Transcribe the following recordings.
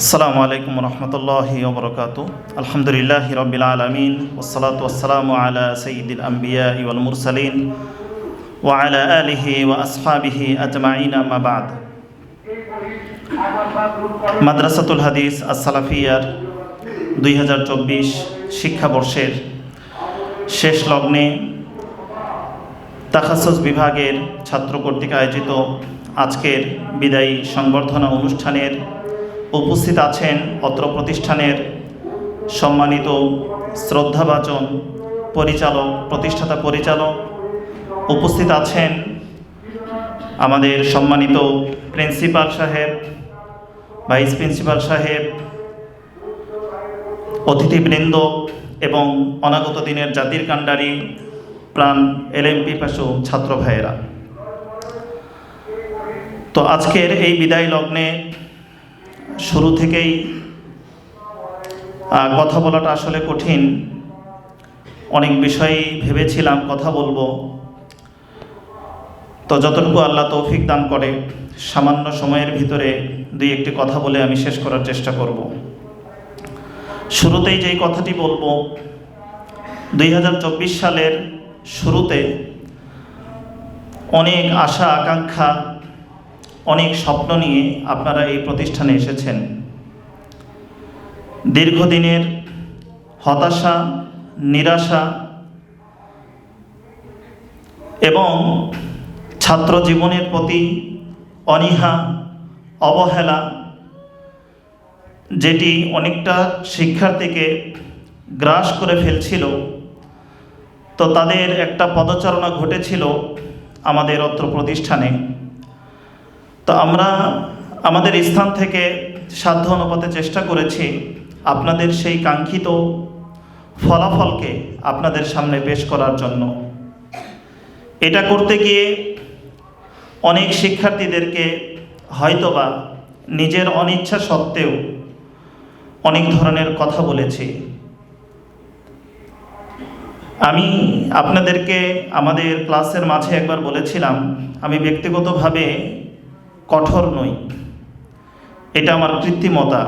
আসসালামু আলাইকুম রহমতুল্লাহি ওবরকাত আলহামদুলিল্লাহ রবিল আলমিন ওসলাত ওসালাম আলা সঈদুল আম্বিয়া ইউল মুরসালিন ওয়ালা আলিহি ওয়া আসহাবিহি আজমাইন আমাবাদ মাদ্রাসাতুল হাদিস আসসালাফিয়ার দুই হাজার চব্বিশ শিক্ষাবর্ষের শেষ লগ্নে তাখাসুস বিভাগের ছাত্র কর্তৃক আয়োজিত আজকের বিদায়ী সংবর্ধনা অনুষ্ঠানের উপস্থিত আছেন অত্র প্রতিষ্ঠানের সম্মানিত শ্রদ্ধাভাজন পরিচালক, প্রতিষ্ঠাতা পরিচালক। উপস্থিত আছেন আমাদের সম্মানিত প্রিন্সিপাল সাহেব, ভাইস প্রিন্সিপাল সাহেব, অতিথিবৃন্দ এবং অনাগত দিনের জাতির কাণ্ডারি প্রাণ এলএমপি পাশু ছাত্র ভাইয়েরা। তো আজকের এই বিদায় লগ্নে শুরু থেকেই কথা বলাটা আসলে কঠিন। অনেক বিষয়েই ভেবেছিলাম কথা বলব। তো যতটুকু আল্লাহ তৌফিক দান করে, সামান্য সময়ের ভিতরে দুই একটি কথা বলে আমি শেষ করার চেষ্টা করব। শুরুতেই যেই কথাটি বলব, দুই হাজার চব্বিশ সালের শুরুতে অনেক আশা, আকাঙ্ক্ষা অনেক স্বপ্ন নিয়ে আপনারা এই প্রতিষ্ঠানে এসেছেন। দীর্ঘদিনের হতাশা, নিরাশা এবং ছাত্র জীবনের প্রতি অনীহা, অবহেলা, যেটি অনেকটা শিক্ষার্থীকে গ্রাস করে ফেলছিল, তো তাদের একটা পদচারণা ঘটেছিল আমাদের অত্র প্রতিষ্ঠানে। তো আমরা আমাদের স্থান থেকে সাধ্য অনুপাতে চেষ্টা করেছি আপনাদের সেই কাঙ্ক্ষিত ফলাফলকে আপনাদের সামনে পেশ করার জন্য। এটা করতে গিয়ে অনেক শিক্ষার্থীদেরকে হয়তোবা নিজের অনিচ্ছা সত্ত্বেও অনেক ধরনের কথা বলেছি। আমি আপনাদেরকে আমাদের ক্লাসের মাঝে একবার বলেছিলাম, আমি ব্যক্তিগতভাবে কঠোর নই। এটা আমার কৃত্রিমতা,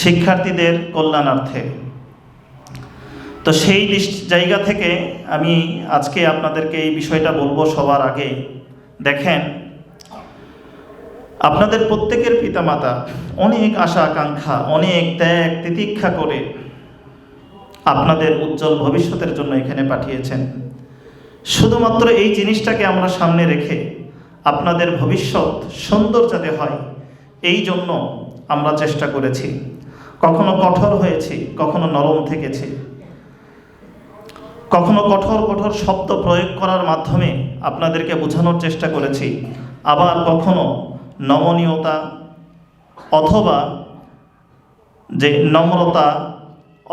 শিক্ষার্থীদের কল্যাণার্থে। তো সেই জায়গা থেকে আমি আজকে আপনাদেরকে এই বিষয়টা বলব সবার আগে। দেখেন, আপনাদের প্রত্যেকের পিতামাতা অনেক আশা আকাঙ্ক্ষা, অনেক ত্যাগ তিতিক্ষা করে আপনাদের উজ্জ্বল ভবিষ্যতের জন্য এখানে পাঠিয়েছেন। শুধুমাত্র এই জিনিসটাকে আমরা সামনে রেখে আপনাদের ভবিষ্যৎ সুন্দর যাতে হয়, এই জন্য আমরা চেষ্টা করেছি। কখনো কঠোর হয়েছি, কখনো নরম থেকেছি। কখনো কঠোর কঠোর শব্দ প্রয়োগ করার মাধ্যমে আপনাদেরকে বোঝানোর চেষ্টা করেছি। আবার কখনো নমনীয়তা অথবা যে নম্রতা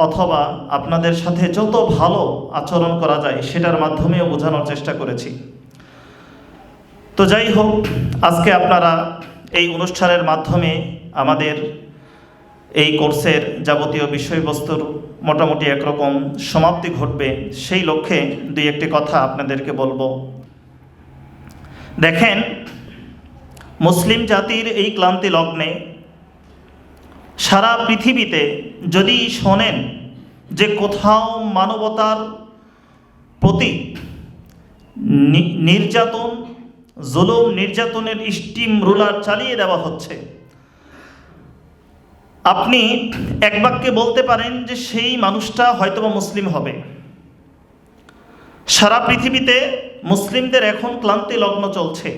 অথবা আপনাদের সাথে যত ভালো আচরণ করা যায়, সেটার মাধ্যমেও বোঝানোর চেষ্টা করেছি। তো যাই হোক আজকে আপনারা এই অনুষ্ঠানের মাধ্যমে আমাদের এই কোর্সের যাবতীয় বিষয়বস্তুর মোটামুটি একরকম সমাপ্তি ঘটবে, সেই লক্ষ্যে দুই একটি কথা আপনাদেরকে বলব। দেখেন, মুসলিম জাতির এই ক্লান্তি লগ্নে সারা পৃথিবীতে যদি শোনেন যে কোথাও মানবতার প্রতি নির্যাতন জুলুম নির্যাতনের স্টিম রুলার চালিয়ে দেওয়া হচ্ছে। আপনি এক বাক্যে বলতে পারেন যে সেই মানুষটা হয়তোবা মুসলিম হবে। সারা পৃথিবীতে মুসলিমদের এখন ক্লান্তি লগ্ন চলছে।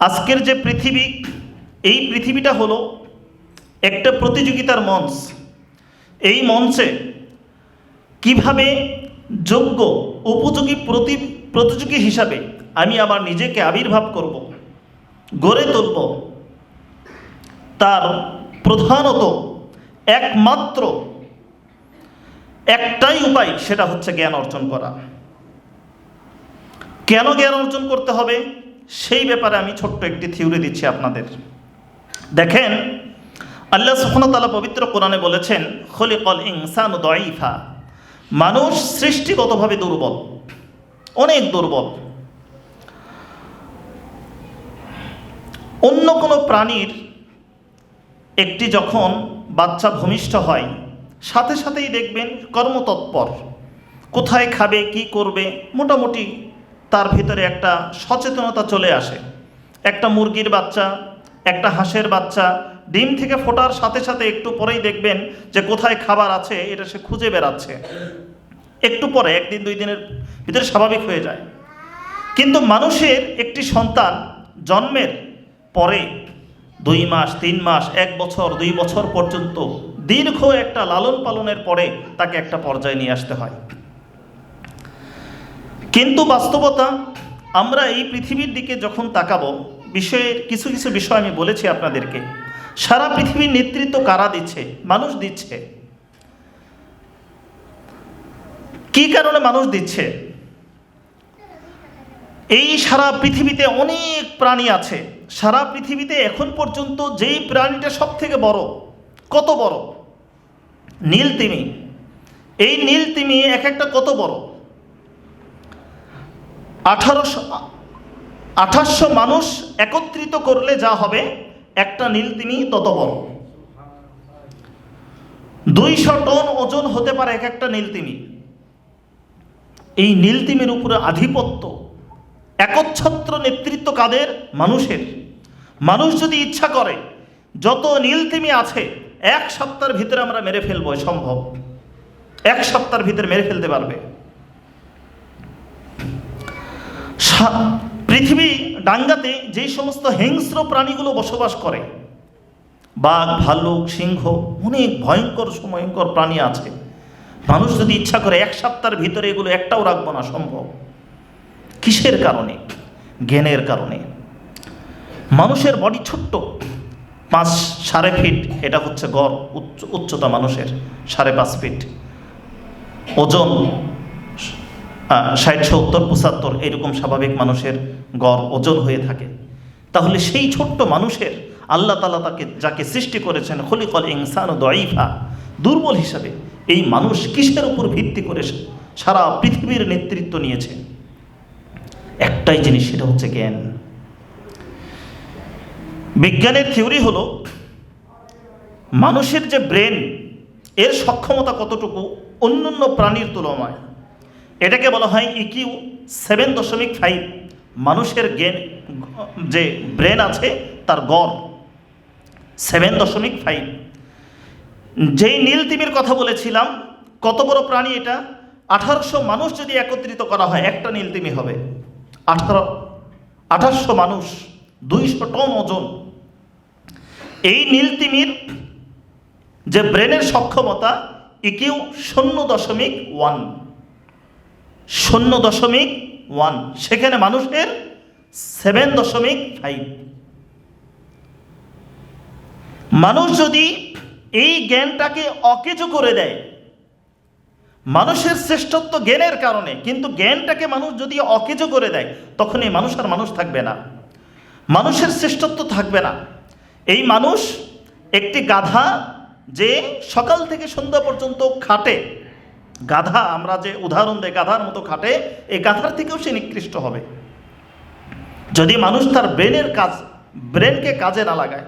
আজকের যে পৃথিবী, এই পৃথিবীটা হলো একটা প্রতিযোগিতার মঞ্চ। এই মঞ্চে কীভাবে যোগ্য, উপযোগী প্রতি, প্রতিযোগী হিসাবে আমি আমার নিজেকে আবির্ভাব করব, গড়ে তুলব। তার প্রধানত একমাত্র একটাই উপায় সেটা হচ্ছে জ্ঞান অর্জন করা। কেন জ্ঞান অর্জন করতে হবে? সেই ব্যাপারে আমি ছোট্ট একটি থিওরি দিচ্ছি আপনাদের। দেখেন, আল্লাহ সুখনতালা পবিত্র কোরআনে বলেছেন, খলিকল ইনসান দয়ফা মানুষ সৃষ্টিগতভাবে দুর্বল, অনেক দুর্বল। অন্য কোনো প্রাণীর একটি যখন বাচ্চা ভূমিষ্ঠ হয়, সাথে সাথেই দেখবেন কর্মতৎপর। কোথায় খাবে, কি করবে, মোটামুটি তার ভিতরে একটা সচেতনতা চলে আসে। একটা মুরগির বাচ্চা, একটা হাঁসের বাচ্চা, ডিম থেকে ফোটার সাথে সাথে একটু পরেই দেখবেন যে কোথায় খাবার আছে, এটা সে খুঁজে বেড়াচ্ছে। একটু পরে, একদিন, দুই দিনের ভিতরে স্বাভাবিক হয়ে যায়। কিন্তু মানুষের একটি সন্তান জন্মের পরে দুই মাস, তিন মাস, এক বছর, দুই বছর পর্যন্ত দীর্ঘ একটা লালন পালনের পরে তাকে একটা পর্যায়ে নিয়ে আসতে হয়। কিন্তু বাস্তবতা, আমরা এই পৃথিবীর দিকে যখন তাকাবো বিষয়ের কিছু কিছু বিষয় আমি বলেছি আপনাদেরকে। সারা পৃথিবীর নেতৃত্ব কারা দিচ্ছে? মানুষ দিচ্ছে। কি কারণে মানুষ দিচ্ছে? এই সারা পৃথিবীতে অনেক প্রাণী আছে। সারা পৃথিবীতে এখন পর্যন্ত যেই প্রাণীটা সব থেকে বড়, কত বড়? নীল তিমি। এই নীল তিমি এক একটা কত বড়? আঠারোশো আঠাশশো মানুষ একত্রিত করলে যা হবে, একটা নীল তিমি তত বড়। দুইশো টন ওজন হতে পারে এক একটা নীল তিমি। এই নীলতিমের উপরে আধিপত্য, একচ্ছত্র নেতৃত্ব কাদের? মানুষের। মানুষ যদি ইচ্ছা করে, যত নীলতিমি আছে, এক সপ্তাহের ভিতরে আমরা মেরে ফেলব সম্ভব। এক সপ্তাহের ভিতরে মেরে ফেলতে পারবে। পৃথিবী ডাঙ্গাতে যেই সমস্ত হিংস্র প্রাণীগুলো বসবাস করে, বাঘ, ভাল্লুক, সিংহ, অনেক ভয়ঙ্কর ভয়ঙ্কর প্রাণী আছে। মানুষ যদি ইচ্ছা করে এক সপ্তাহের ভিতরে এগুলো একটাও রাখব না, সম্ভব। কিসের কারণে? জ্ঞানের কারণে। মানুষের বডি ছোট্ট, পাঁচ সাড়ে ফিট এটা হচ্ছে গড়, উচ্চ, উচ্চতা মানুষের সাড়ে পাঁচ ফিট ওজন ষাট, সত্তর, পঁচাত্তর এরকম স্বাভাবিক মানুষের গড়, ওজন হয়ে থাকে। তাহলে সেই ছোট্ট মানুষের আল্লাহ তালা তাকে যাকে সৃষ্টি করেছেন, খলিকল ইনসান ও দয়ীফা দুর্বল হিসাবে এই মানুষ কিসের উপর ভিত্তি করে সারা পৃথিবীর নেতৃত্ব নিয়েছে? একটাই জিনিস, সেটা হচ্ছে জ্ঞান। বিজ্ঞানের থিওরি হলো, মানুষের যে ব্রেন, এর সক্ষমতা কতটুকু? অন্য অন্য প্রাণীর তুলনায়। এটাকে বলা হয় ইকিউ সেভেন দশমিক ফাইভ মানুষের জ্ঞান যে ব্রেন আছে, তার গড় সেভেন দশমিক ফাইভ যেই নীল তিমির কথা বলেছিলাম, কত বড় প্রাণী এটা? আঠারোশো মানুষ যদি একত্রিত করা হয়, একটা নীল তিমি হবে। আঠারো, আঠারোশো মানুষ, দুইশো টন ওজন। এই নীল তিমির যে ব্রেনের সক্ষমতা ইকিউ শূন্য দশমিক ওয়ান। শূন্য দশমিক ওয়ান। সেখানে মানুষের সেভেন দশমিক ফাইভ। মানুষ যদি এই জ্ঞানটাকে অকেজো করে দেয়, মানুষের শ্রেষ্ঠত্ব জ্ঞানের কারণে, কিন্তু জ্ঞানটাকে মানুষ যদি অকেজো করে দেয়, তখন এই মানুষ আর মানুষ থাকবে না। মানুষের শ্রেষ্ঠত্ব থাকবে না। এই মানুষ একটি গাধা যে সকাল থেকে সন্ধ্যা পর্যন্ত খাটে। গাধা, আমরা যে উদাহরণ দেয় গাধার মতো খাটে, এই গাধার থেকেও সে নিকৃষ্ট হবে। যদি মানুষ তার ব্রেনের কাজ, ব্রেনকে কাজে না লাগায়,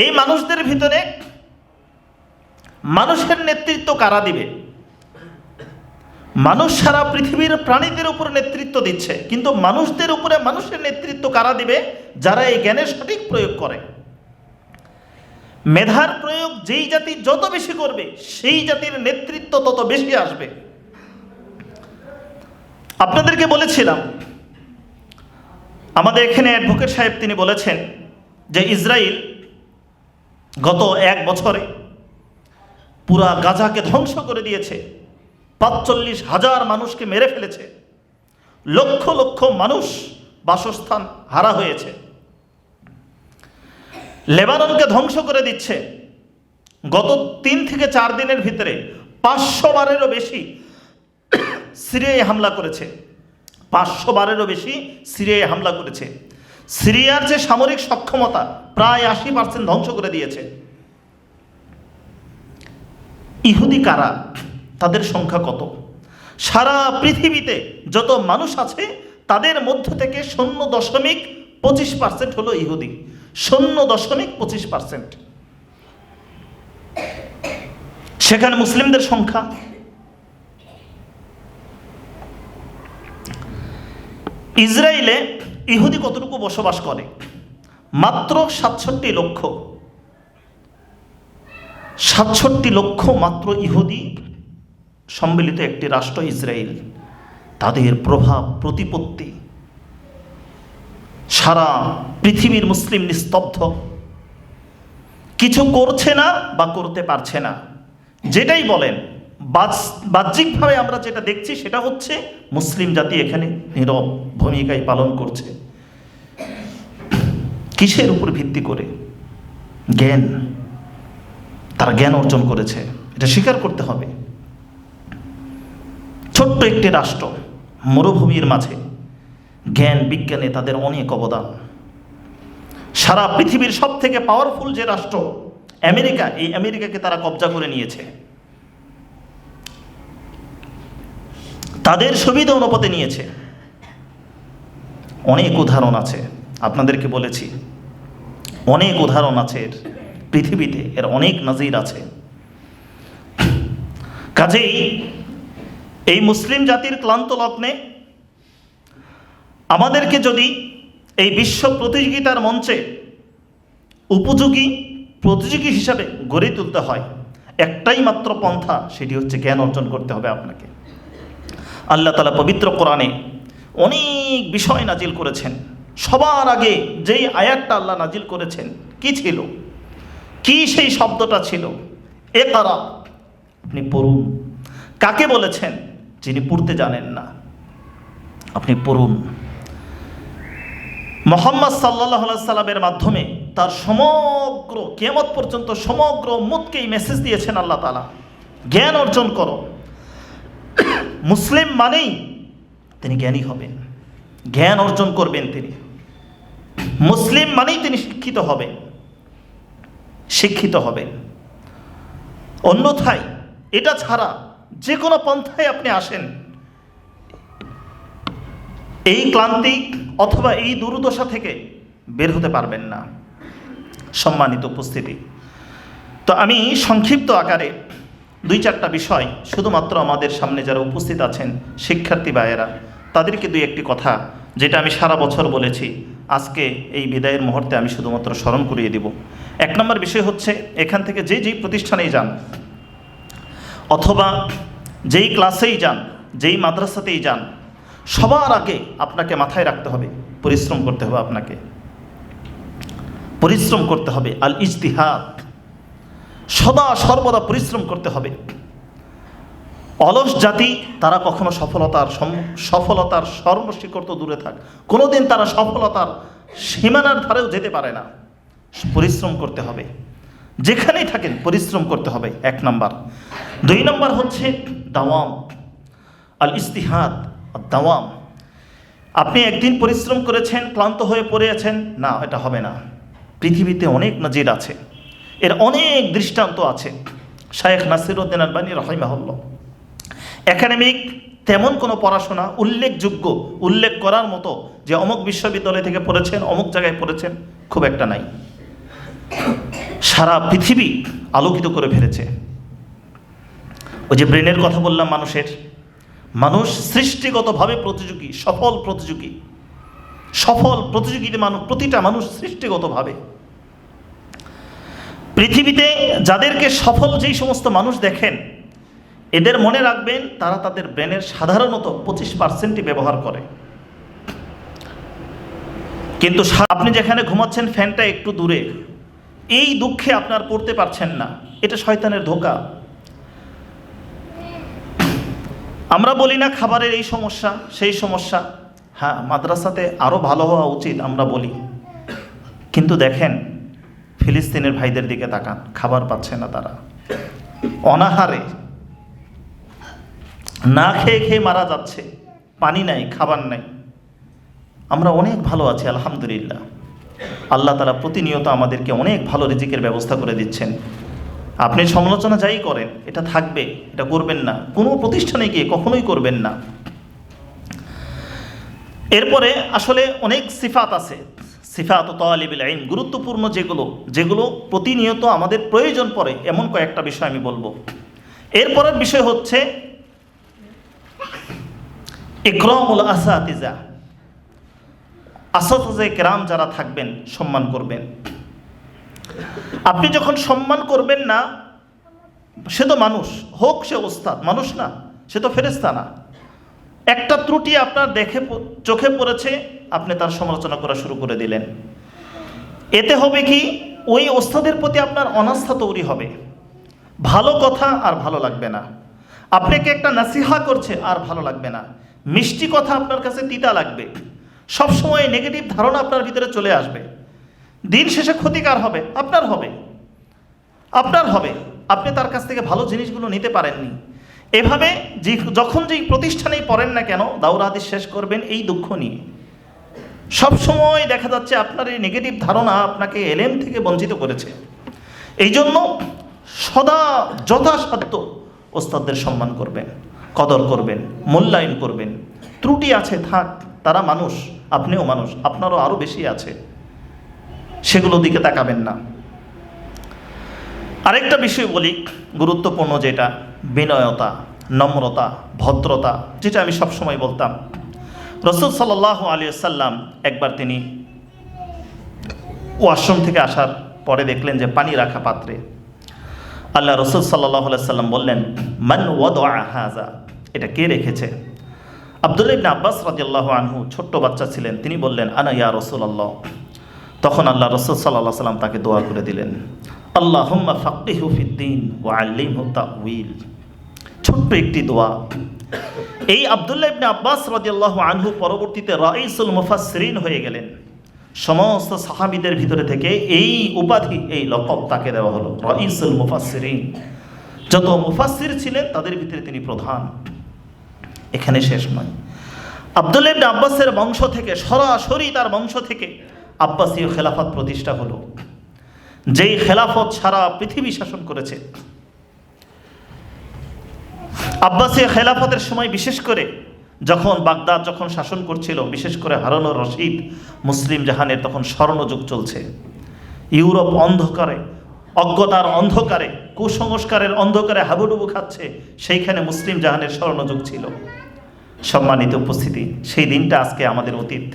এই মানুষদের ভিতরে মানুষের নেতৃত্ব কারা দিবে? মানুষ সারা পৃথিবীর প্রাণীদের উপর নেতৃত্ব দিচ্ছে, কিন্তু মানুষদের উপরে মানুষের নেতৃত্ব কারা দিবে? যারা এই জ্ঞানের সঠিক প্রয়োগ করে। মেধার প্রয়োগ যেই জাতি যত বেশি করবে, সেই জাতির নেতৃত্ব তত বেশি আসবে। আপনাদেরকে বলেছিলাম, আমাদের এখানে অ্যাডভোকেট সাহেব তিনি বলেছেন যে ইসরায়েল গত এক বছরে পুরা গাজাকে ধ্বংস করে দিয়েছে। পাঁচচল্লিশ হাজার মানুষকে মেরে ফেলেছে। লক্ষ লক্ষ মানুষ বাসস্থান হারা হয়েছে। লেবাননকে ধ্বংস করে দিচ্ছে। গত তিন থেকে চার দিনের ভিতরে পাঁচশো বারেরও বেশি সিরিয়ায় হামলা করেছে। পাঁচশো বারেরও বেশি সিরিয়ায় হামলা করেছে। সিরিয়ার যে সামরিক সক্ষমতা প্রায় আশি পার্সেন্ট ধ্বংস করে দিয়েছে। ইহুদি কারা? তাদের সংখ্যা কত? সারা পৃথিবীতে যত মানুষ আছে, তাদের মধ্য থেকে শূন্য দশমিক পঁচিশ পার্সেন্ট হলো ইহুদি। শূন্য দশমিক পঁচিশ পার্সেন্ট সেখানে মুসলিমদের সংখ্যা? ইসরায়েলে ইহুদি কতটুকু বসবাস করে? মাত্র সাতষট্টি লক্ষ। সাতষট্টি লক্ষ মাত্র ইহুদি সম্মিলিত একটি রাষ্ট্র ইসরায়েল, তাদের প্রভাব, প্রতিপত্তি, সারা পৃথিবীর মুসলিম নিস্তব্ধ। কিছু করছে না বা করতে পারছে না। যেটাই বলেন বাহ্যিকভাবে আমরা যেটা দেখছি সেটা হচ্ছে মুসলিম জাতি এখানে নীরব ভূমিকায় পালন করছে। কিসের উপর ভিত্তি করে? জ্ঞান। তারা জ্ঞান অর্জন করেছে। এটা স্বীকার করতে হবে। ছোট্ট একটি রাষ্ট্র মরুভূমির মাঝে। জ্ঞান বিজ্ঞানে তাদের অনেক অবদান। সারা পৃথিবীর সব থেকে পাওয়ারফুল যে রাষ্ট্র, আমেরিকা, এই আমেরিকাকে তারা কবজা করে নিয়েছে। তাদের সুবিধা অনুপাতে নিয়েছে। অনেক উদাহরণ আছে, আপনাদেরকে বলেছি। অনেক উদাহরণ আছে এর পৃথিবীতে, এর অনেক নজির আছে। কাজেই এই মুসলিম জাতির ক্লান্ত লগ্নে আমাদেরকে যদি এই বিশ্ব প্রতিযোগিতার মঞ্চে উপযোগী প্রতিযোগী হিসাবে গড়ে তুলতে হয়, একটাই মাত্র পন্থা, সেটি হচ্ছে জ্ঞান অর্জন করতে হবে আপনাকে। আল্লাহ তালা পবিত্র কোরআনে অনেক বিষয় নাজিল করেছেন। সবার আগে যেই আয়াতটা আল্লাহ নাজিল করেছেন, কি ছিল? কি সেই শব্দটা ছিল? এ তারা আপনি পড়ুন। কাকে বলেছেন? যিনি পড়তে জানেন না, আপনি পড়ুন। মোহাম্মদ সাল্লাহ সাল্লামের মাধ্যমে তার সমগ্র কেমত পর্যন্ত সমগ্র মুদকেই মেসেজ দিয়েছেন আল্লাহ তালা জ্ঞান অর্জন করো। মুসলিম মানেই তিনি জ্ঞানী হবেন। জ্ঞান অর্জন করবেন তিনি। মুসলিম মানেই তিনি শিক্ষিত হবেন। শিক্ষিত হবেন। অন্যথায় এটা ছাড়া যে কোনো পন্থায় আপনি আসেন। এই ক্লান্তি অথবা এই দুর্দশা থেকে বের হতে পারবেন না। সম্মানিত উপস্থিতি। তো আমি সংক্ষিপ্ত আকারে দুই চারটা বিষয়, শুধুমাত্র আমাদের সামনে যারা উপস্থিত আছেন, শিক্ষার্থী ভাইয়েরা, তাদেরকে দুই একটি কথা, যেটা আমি সারা বছর বলেছি, আজকে এই বিদায়ের মুহূর্তে আমি শুধুমাত্র স্মরণ করিয়ে দিব। এক নম্বর বিষয় হচ্ছে, এখান থেকে যে যেই প্রতিষ্ঠানেই যান অথবা যেই ক্লাসেই যান, যেই মাদ্রাসাতেই যান, সবার আগে আপনাকে মাথায় রাখতে হবে, পরিশ্রম করতে হবে আপনাকে। পরিশ্রম করতে হবে, আল ইজতিহাদ। সদা সর্বদা পরিশ্রম করতে হবে। অলস জাতি, তারা কখনো সফলতার সফলতার সর্বশিখর তো দূরে থাক। কোনোদিন তারা সফলতার সীমানার ধারেও যেতে পারে না। পরিশ্রম করতে হবে। যেখানেই থাকেন, পরিশ্রম করতে হবে, এক নম্বর। দুই নম্বর হচ্ছে দাওয়াম আল ইস্তিহাদ দাওয়াম আপনি একদিন পরিশ্রম করেছেন, ক্লান্ত হয়ে পড়ে আছেন, না, এটা হবে না। পৃথিবীতে অনেক নজির আছে। এর অনেক দৃষ্টান্ত আছে। শায়েখ নাসিরুদ্দিন আলবানী রহিমাহুল্লাহ। একাডেমিক তেমন কোনো পড়াশোনা, উল্লেখযোগ্য, উল্লেখ করার মতো যে অমুক বিশ্ববিদ্যালয় থেকে পড়েছেন, অমুক জায়গায় পড়েছেন, খুব একটা নাই। সারা পৃথিবী আলোকিত করে ফেলেছে। ওই যে ব্রেনের কথা বললাম মানুষের। মানুষ সৃষ্টিগতভাবে প্রতিযোগী, সফল প্রতিযোগী। সফল প্রতিযোগিতা মানুষ প্রতিটা মানুষ সৃষ্টিগতভাবে। পৃথিবীতে যাদেরকে সফল যেই সমস্ত মানুষ দেখেন, এদের মনে রাখবেন তারা তাদের ব্রেনের সাধারণত পঁচিশ পার্সেন্টই ব্যবহার করে। কিন্তু আপনি যেখানে ঘুমাচ্ছেন ফ্যানটা একটু দূরে। এই দুঃখে আপনার পড়তে পারছেন না। এটা শয়তানের ধোকা। আমরা বলি না খাবারের এই সমস্যা, সেই সমস্যা। হ্যাঁ মাদ্রাসাতে আরও ভালো হওয়া উচিত আমরা বলি। কিন্তু দেখেন, ফিলিস্তিনের ভাইদের দিকে তাকান, খাবার পাচ্ছে না তারা। অনাহারে। না খেয়ে খেয়ে মারা যাচ্ছে। পানি নাই, খাবার নাই। আমরা অনেক ভালো আছি, আলহামদুলিল্লাহ। আল্লাহ তালা প্রতিনিয়ত আমাদেরকে অনেক ভালো রিজিকের ব্যবস্থা করে দিচ্ছেন। আপনি সমালোচনা যাই করেন, এটা থাকবে, এটা করবেন না। কোনো প্রতিষ্ঠানে গিয়ে কখনোই করবেন না। এরপরে আসলে অনেক সিফাত আছে। সিফাত তালিবিল আইন গুরুত্বপূর্ণ যেগুলো যেগুলো প্রতিনিয়ত আমাদের প্রয়োজন পড়ে, এমন কয়েকটা বিষয় আমি বলব। এরপরের বিষয় হচ্ছে, ইকরামুল আসাতিজা। আসাতিজা কেরাম যারা থাকবেন, সম্মান করবেন। আপনি যখন সম্মান করবেন না, সে তো মানুষ, হোক সে ওস্তাদ, মানুষ না, সে তো ফেরেস্তা না। একটা ত্রুটি আপনার দেখে চোখে পড়েছে, আপনি তার সমালোচনা করা শুরু করে দিলেন। এতে হবে কি, ওই ওস্তাদের প্রতি আপনার অনাস্থা তৈরি হবে। ভালো কথা আর ভালো লাগবে না। আপনাকে একটা নাসিহা করছে আর ভালো লাগবে না। মিষ্টি কথা আপনার কাছে তিতা লাগবে। সবসময় নেগেটিভ ধারণা আপনার ভিতরে চলে আসবে। দিন শেষে ক্ষতিকার হবে, আপনার হবে। আপনার হবে। আপনি তার কাছ থেকে ভালো জিনিসগুলো নিতে পারেননি। এভাবে যখন যেই প্রতিষ্ঠানেই পড়েন না কেন দাউর হাদিস শেষ করবেন এই দুঃখ নিয়ে। সব সময় দেখা যাচ্ছে আপনার এই নেগেটিভ ধারণা আপনাকে এলেম থেকে বঞ্চিত করেছে। এই জন্য সদা যথাসাধ্য ওস্তাদদের সম্মান করবেন, কদর করবেন, মূল্যায়ন করবেন। ত্রুটি আছে, থাক, তারা মানুষ। আপনিও মানুষ, আপনারও আরও বেশি আছে। সেগুলো দিকে তাকাবেন না। আরেকটা বিষয় বলি, গুরুত্বপূর্ণ যেটা, বিনয়তা, নম্রতা, ভদ্রতা, যেটা আমি সবসময় বলতাম। রসুল সাল্লাহ আলী সাল্লাম একবার তিনি ওয়াশরুম থেকে আসার পরে দেখলেন যে পানি রাখা পাত্রে। আল্লাহ রসুল সাল্লাহ সাল্লাম বললেন, মান ওয়াদ হাজা এটা কে রেখেছে? আবদুল্লাহ ইবনে আব্বাস রাদিয়াল্লাহ আনহু ছোট্ট বাচ্চা ছিলেন। তিনি বললেন, আনা ইয়া রসুল আল্লাহ তখন আল্লাহ রসুল সাল্লাহ সাল্লাম তাকে দোয়া করে দিলেন আল্লাহ হুম্মা ফাকিহু ফিদ্দিন ওয়া আল্লিমহু তাউইল ছোট্ট একটি দোয়া। এই আবদুল্লাহ ইবনে আব্বাস রাদিয়াল্লাহু আনহু পরবর্তীতে রাইসুল মুফাসসিরিন হয়ে গেলেন। সমস্ত সাহাবীদের ভিতরে থেকে এই উপাধি, এই লকব তাকে দেওয়া হলো, রাইসুল মুফাসসিরিন। যত মুফাসসির ছিলেন, তাদের ভিতরে তিনি প্রধান। এখানে শেষ নয়। আবদুল্লাহ ইবনে আব্বাসের বংশ থেকে, সরাসরি তার বংশ থেকে আব্বাসীয় খেলাফত প্রতিষ্ঠা হলো। যেই খেলাফত সারা পৃথিবী শাসন করেছে। আব্বাসীয় খেলাফতের সময় বিশেষ করে যখন বাগদাদ যখন শাসন করছিল, বিশেষ করে হারানোর রশিদ মুসলিম জাহানের তখন স্বর্ণযুগ চলছে। ইউরোপ অন্ধকারে, অজ্ঞতার অন্ধকারে, কুসংস্কারের অন্ধকারে হাবুডুবু খাচ্ছে, সেইখানে মুসলিম জাহানের স্বর্ণযুগ ছিল। সম্মানিত উপস্থিতি। সেই দিনটা আজকে আমাদের অতীত।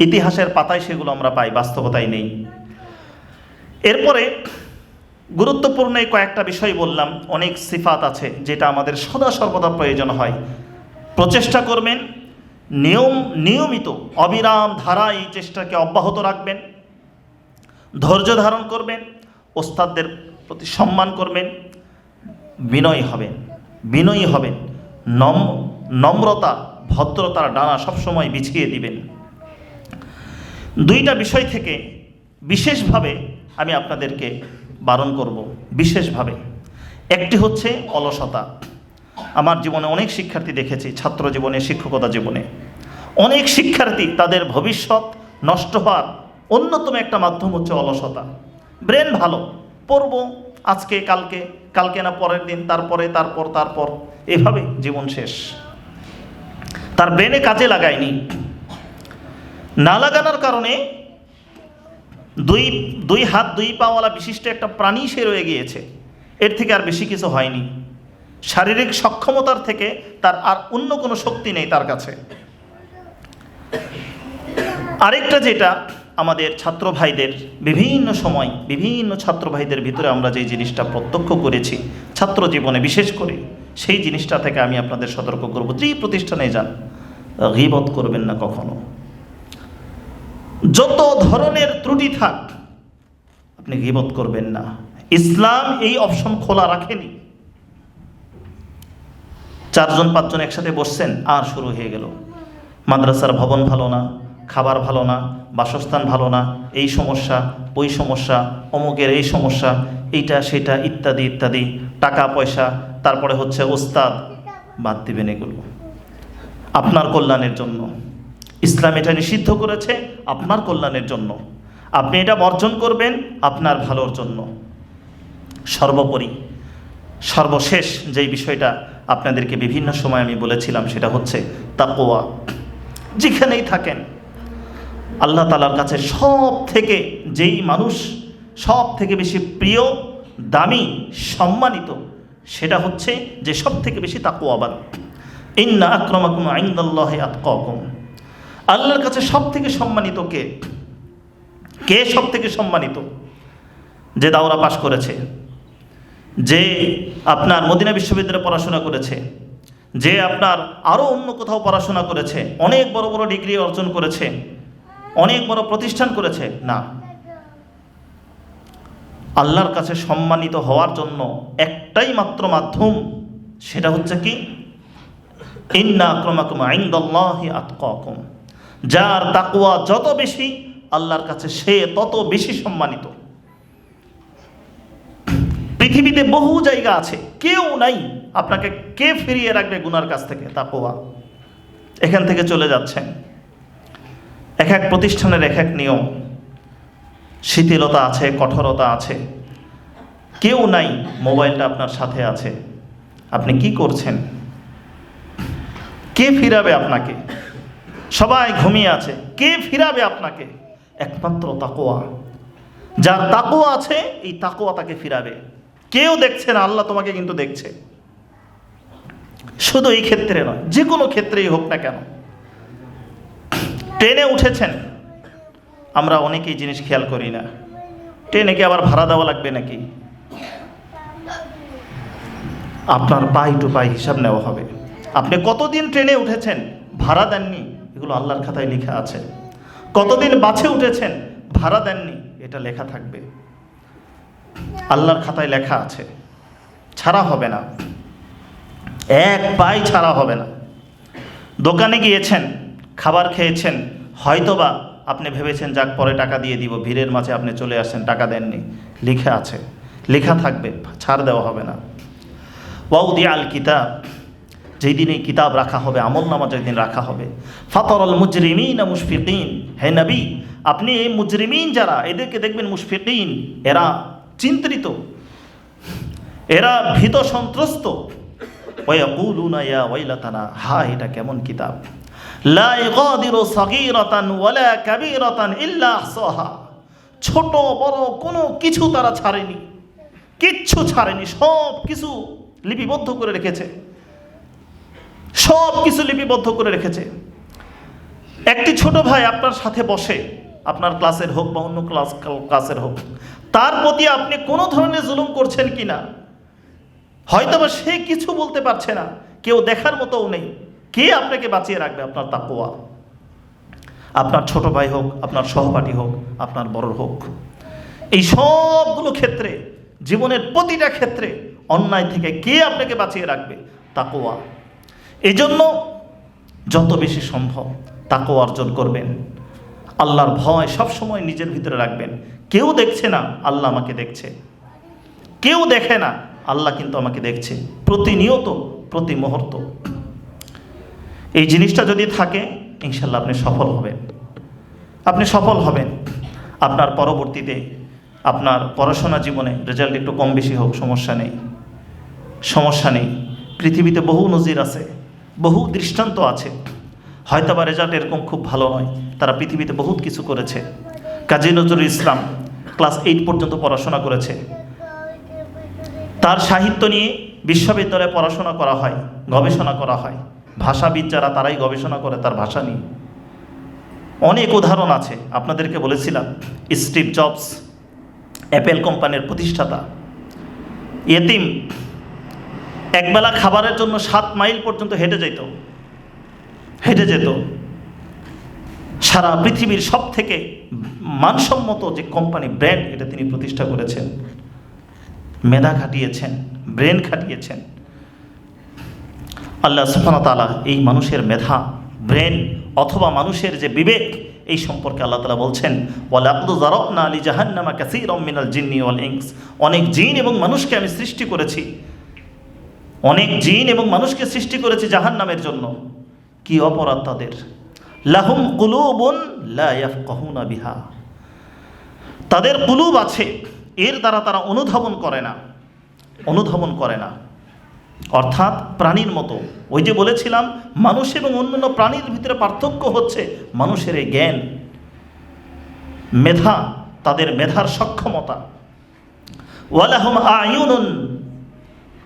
ইতিহাসের পাতায় সেগুলো আমরা পাই বাস্তবতায় নেই। এরপরে গুরুত্বপূর্ণ কয়েকটা বিষয় বললাম, অনেক সিফাত আছে যেটা আমাদের সদা সর্বদা প্রয়োজন হয়। প্রচেষ্টা করবেন, নিয়ম, নিয়মিত অবিরাম ধারা এই চেষ্টাকে অব্যাহত রাখবেন, ধৈর্য ধারণ করবেন, ওস্তাদদের প্রতি সম্মান করবেন, বিনয়ী হবেন বিনয়ী হবেন, নম নম্রতা, ভদ্রতার ডানা সবসময় বিছিয়ে দিবেন। দুইটা বিষয় থেকে বিশেষভাবে আমি আপনাদেরকে বারণ করব, বিশেষভাবে। একটি হচ্ছে অলসতা। আমার জীবনে অনেক শিক্ষার্থী দেখেছি, ছাত্র জীবনে, শিক্ষকতা জীবনে। অনেক শিক্ষার্থী তাদের ভবিষ্যৎ নষ্ট হওয়ার অন্যতম একটা মাধ্যম হচ্ছে অলসতা। ব্রেন ভালো, পড়ব আজকে, কালকে কালকে না পরের দিন, তারপরে, তারপর তারপর। এভাবে জীবন শেষ। তার ব্রেনে কাজে লাগায়নি। না লাগানোর কারণে দুই দুই হাত, দুই পাওয়ালা বিশিষ্ট একটা প্রাণী সে রয়ে গিয়েছে। এর থেকে আর বেশি কিছু হয়নি। শারীরিক সক্ষমতার থেকে তার আর অন্য কোনো শক্তি নেই তার কাছে। আরেকটা যেটা আমাদের ছাত্র ভাইদের বিভিন্ন সময়, বিভিন্ন ছাত্র ভাইদের ভিতরে আমরা যে জিনিসটা প্রত্যক্ষ করেছি, ছাত্র জীবনে বিশেষ করে, সেই জিনিসটা থেকে আমি আপনাদের সতর্ক করব। যেই প্রতিষ্ঠানে যান, গিবত করবেন না কখনো। যত ধরনের ত্রুটি থাক, আপনি গিবত করবেন না। ইসলাম এই অপশন খোলা রাখেনি। চারজন, পাঁচজন একসাথে বসছেন, আর শুরু হয়ে গেল। মাদ্রাসার ভবন ভালো না। খাবার ভালো না, বাসস্থান ভালো না, এই সমস্যা, ওই সমস্যা, অমুকের এই সমস্যা, এইটা, সেটা, ইত্যাদি ইত্যাদি, টাকা, পয়সা, তারপরে হচ্ছে ওস্তাদ, বাদ দিবেন এগুলো। আপনার কল্যাণের জন্য। ইসলাম এটা নিষিদ্ধ করেছে আপনার কল্যাণের জন্য। আপনি এটা বর্জন করবেন আপনার ভালোর জন্য। সর্বোপরি, সর্বশেষ যেই বিষয়টা আপনাদেরকে বিভিন্ন সময় আমি বলেছিলাম সেটা হচ্ছে তাকোয়া যেখানেই থাকেন আল্লাহ তালার কাছে সব থেকে যেই মানুষ সব থেকে বেশি প্রিয়, দামি, সম্মানিত, সেটা হচ্ছে যে সব থেকে বেশি তাকুয়াবাদ ইন্না আক্রমাকুম আইন্দাল্লাহ আতকুম আল্লাহর কাছে সব থেকে সম্মানিত কে? কে সব থেকে সম্মানিত? যে দাওরা পাশ করেছে, যে আপনার মদিনা বিশ্ববিদ্যালয়ে পড়াশোনা করেছে, যে আপনার আরও অন্য কোথাও পড়াশোনা করেছে, অনেক বড় বড় ডিগ্রি অর্জন করেছে অনেক বড় প্রতিষ্ঠান করেছে? না। আল্লাহর কাছে সম্মানিত হওয়ার জন্য একটাই মাত্র মাধ্যম, সেটা হচ্ছে কি? ইন্না আক্রমাকুম আইন্দাল্লাহি আতকাকুম। যার তাকুয়া যত বেশি, আল্লাহর কাছে সে তত বেশি সম্মানিত। পৃথিবীতে বহু জায়গা আছে, কেউ নাই, আপনাকে কে ফিরিয়ে রাখবে গুনার কাছ থেকে তাকুয়া এখান থেকে চলে যাচ্ছেন। এক এক প্রতিষ্ঠানের এক এক নিয়ম। শিথিলতা আছে, কঠোরতা আছে। কেউ নাই, মোবাইলটা আপনার সাথে আছে। আপনি কি করছেন? কে ফিরাবে আপনাকে? সবাই ঘুমিয়ে আছে। কে ফিরাবে আপনাকে? একমাত্র তাকোয়া যার তাকোয়া আছে, এই তাকোয়া তাকে ফিরাবে। কেউ দেখছে না, আল্লাহ তোমাকে কিন্তু দেখছে। শুধু এই ক্ষেত্রে নয়, যে কোনো ক্ষেত্রেই হোক না কেন। ট্রেনে উঠেছেন। আমরা অনেকেই জিনিস খেয়াল করি না। ট্রেনে কি আবার ভাড়া দেওয়া লাগবে নাকি? আপনার পাই টু পাই হিসাব নেওয়া হবে। আপনি কতদিন ট্রেনে উঠেছেন? ভাড়া দেননি? এগুলো আল্লাহর খাতায় লেখা আছে। কতদিন বাছে উঠেছেন? ভাড়া দেননি? এটা লেখা থাকবে। আল্লাহর খাতায় লেখা আছে। ছাড়া হবে না। এক পাই ছাড়া হবে না। দোকানে গিয়েছেন। খাবার খেয়েছেন, হয়তোবা আপনি ভেবেছেন, যাক, পরে টাকা দিয়ে দিব, ভিড়ের মাঝে আপনি চলে আসছেন টাকা দেননি। লেখা আছে। লেখা থাকবে, ছাড় দেওয়া হবে না। ওয়াউদি আল কিতাব, যেই দিন এই কিতাব রাখা হবে, আমল নামা যেদিন রাখা হবে। ফাতর আল মুজরিমিন মুশফিকিন। হে নবী, আপনি এই মুজরিমিন যারা, এদেরকে দেখবেন মুশফিকিন, এরা চিন্তিত। এরা ভীত সন্ত্রস্ত। ওয়া ওয়াকুলুনা ইয়া ওয়াইলাতানা হা এটা কেমন কিতাব। লা ইগাদিরু সাগীরাতান ওয়ালা কাবীরাতান ইল্লা আহসাহা। ছোট, বড় কোনো কিছু তারা ছাড়েনি। কিচ্ছু ছাড়েনি, সব কিছু লিপিবদ্ধ করে রেখেছে। সব কিছু লিপিবদ্ধ করে রেখেছে। একটি ছোট ভাই আপনার সাথে বসে, আপনার ক্লাসের হোক বা অন্য ক্লাস, ক্লাসের হোক, তার প্রতি আপনি কোনো ধরনের জুলুম করছেন কি না হয়তোবা সে কিছু বলতে পারছে না, কেউ দেখার মতোও নেই। কে আপনাকে বাঁচিয়ে রাখবে আপনার তাকুয়া আপনার ছোট ভাই হোক, আপনার সহপাঠী হোক, আপনার বড় হোক। এই সবগুলো ক্ষেত্রে, জীবনের প্রতিটা ক্ষেত্রে অন্যায় থেকে কে আপনাকে বাঁচিয়ে রাখবে? তাকোয়া এই জন্য যত বেশি সম্ভব তাকো অর্জন করবেন। আল্লাহর ভয় সবসময় নিজের ভিতরে রাখবেন। কেউ দেখছে না, আল্লাহ আমাকে দেখছে। কেউ দেখে না, আল্লাহ কিন্তু আমাকে দেখছে। প্রতিনিয়ত প্রতি মুহূর্ত এই জিনিসটা যদি থাকে, ইনশাল্লাহ আপনি সফল হবেন। আপনি সফল হবেন। আপনার পরবর্তীতে, আপনার পড়াশোনা জীবনে রেজাল্ট একটু কম বেশি হোক, সমস্যা নেই। সমস্যা নেই। পৃথিবীতে বহু নজির আছে, বহু দৃষ্টান্ত আছে। হয়তো বা রেজাল্ট এরকম খুব ভালো নয়, তারা পৃথিবীতে বহুত কিছু করেছে। কাজী নজরুল ইসলাম ক্লাস এইট পর্যন্ত পড়াশোনা করেছে। তার সাহিত্য নিয়ে বিশ্ববিদ্যালয়ে পড়াশোনা করা হয়, গবেষণা করা হয়। ভাষাবিদ যারা, তারাই গবেষণা করে, তার ভাষা নিয়ে। অনেক উদাহরণ আছে, আপনাদেরকে বলেছিলাম, স্টিভ জবস, অ্যাপেল কোম্পানির প্রতিষ্ঠাতা। এতিম, একবেলা খাবারের জন্য সাত মাইল পর্যন্ত হেঁটে যেত। হেঁটে যেত। সারা পৃথিবীর সব থেকে মানসম্মত যে কোম্পানি, ব্র্যান্ড, এটা তিনি প্রতিষ্ঠা করেছেন। মেধা খাটিয়েছেন, ব্রেন খাটিয়েছেন। আল্লাহ সুফানা তালা এই মানুষের মেধা, ব্রেন অথবা মানুষের যে বিবেক, এই সম্পর্কে আল্লাহ তালা বলছেন, ওয়ালাকুদ জারবনা আলী জাহান্নামা কাসির মিনাল জিন্নি ওয়াল ইংস অনেক জিন এবং মানুষকে আমি সৃষ্টি করেছি। অনেক জিন এবং মানুষকে সৃষ্টি করেছি জাহান্নামের জন্য। কি অপরাধ তাদের? লাহুম কুলুবুন লা ইয়াফকাহুনা বিহা। তাদের কুলুব আছে, এর দ্বারা তারা অনুধাবন করে না। অনুধাবন করে না। অর্থাৎ প্রাণীর মতো। ওই যে বলেছিলাম, মানুষ এবং অন্যান্য প্রাণীর ভিতরে পার্থক্য হচ্ছে মানুষের জ্ঞান, মেধা, তাদের মেধার সক্ষমতা। ওয়ালাহুম আয়ুনুন,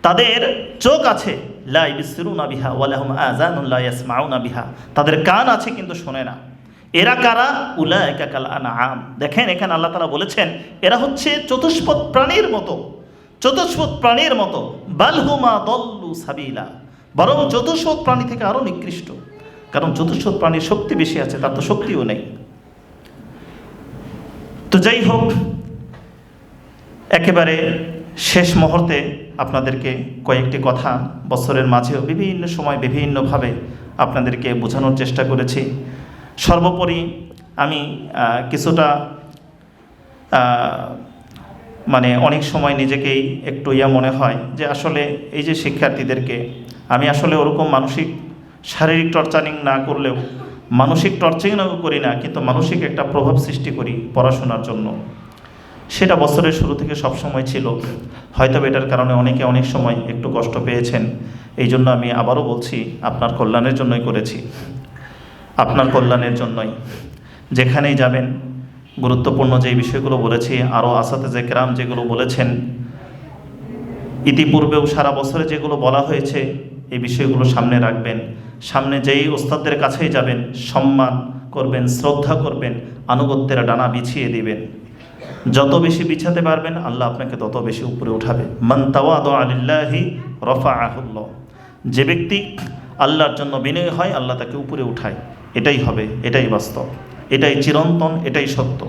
তাদের চোখ আছে, লা ইবসিরুনা বিহা, ওয়ালাহুম আযানুন লা ইয়াসমাউনা বিহা। তাদের কান আছে কিন্তু শোনে না। এরা কারা? উলাইকা কাল আনআম। দেখেন এখানে আল্লাহ তালা বলেছেন, এরা হচ্ছে চতুষ্পদ প্রাণীর মতো। চতুষ্পদ প্রাণীর মতো। বালহুমা দল্লু সাবিলা। বরং চতুষ্পদ প্রাণী থেকে আরও নিকৃষ্ট। কারণ চতুষ্পদ প্রাণীর শক্তি বেশি আছে, তার তো শক্তিও নেই। তো যাই হোক, একেবারে শেষ মুহূর্তে আপনাদেরকে কয়েকটি কথা বছরের মাঝেও বিভিন্ন সময় বিভিন্নভাবে আপনাদেরকে বোঝানোর চেষ্টা করেছি। সর্বোপরি আমি কিছুটা মানে অনেক সময় নিজেকেই একটু ইয়া মনে হয় যে আসলে এই যে শিক্ষার্থীদেরকে, আমি আসলে ওরকম মানসিক শারীরিক টর্চারিং না করলেও, মানসিক টর্চারিংও করি না, কিন্তু মানসিক একটা প্রভাব সৃষ্টি করি পড়াশোনার জন্য। সেটা বছরের শুরু থেকে সব সময় ছিল। হয়তো এটার কারণে অনেকে অনেক সময় একটু কষ্ট পেয়েছেন। এই জন্য আমি আবারও বলছি, আপনার কল্যাণের জন্যই করেছি। আপনার কল্যাণের জন্যই। যেখানেই যাবেন গুরুত্বপূর্ণ যে বিষয়গুলো বলেছি, আরও আসাতে যে গ্রাম যেগুলো বলেছেন, ইতিপূর্বেও সারা বছরে যেগুলো বলা হয়েছে, এই বিষয়গুলো সামনে রাখবেন। সামনে যেই ওস্তাদদের কাছেই যাবেন, সম্মান করবেন, শ্রদ্ধা করবেন, আনুগত্যের ডানা বিছিয়ে দিবেন। যত বেশি বিছাতে পারবেন, আল্লাহ আপনাকে তত বেশি উপরে উঠাবে। মান তাওয়াদ আলিল্লাহি রফা আহুল্লাহ যে ব্যক্তি আল্লাহর জন্য বিনয় হয়, আল্লাহ তাকে উপরে উঠায়। এটাই হবে, এটাই বাস্তব। এটাই চিরন্তন, এটাই সত্য।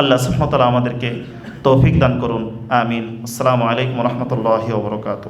আল্লাহ সুহমতালা আমাদেরকে তৌফিক দান করুন। আমিন। আসসালামু আলাইকুম রহমতুল্লাহি ওবরকাত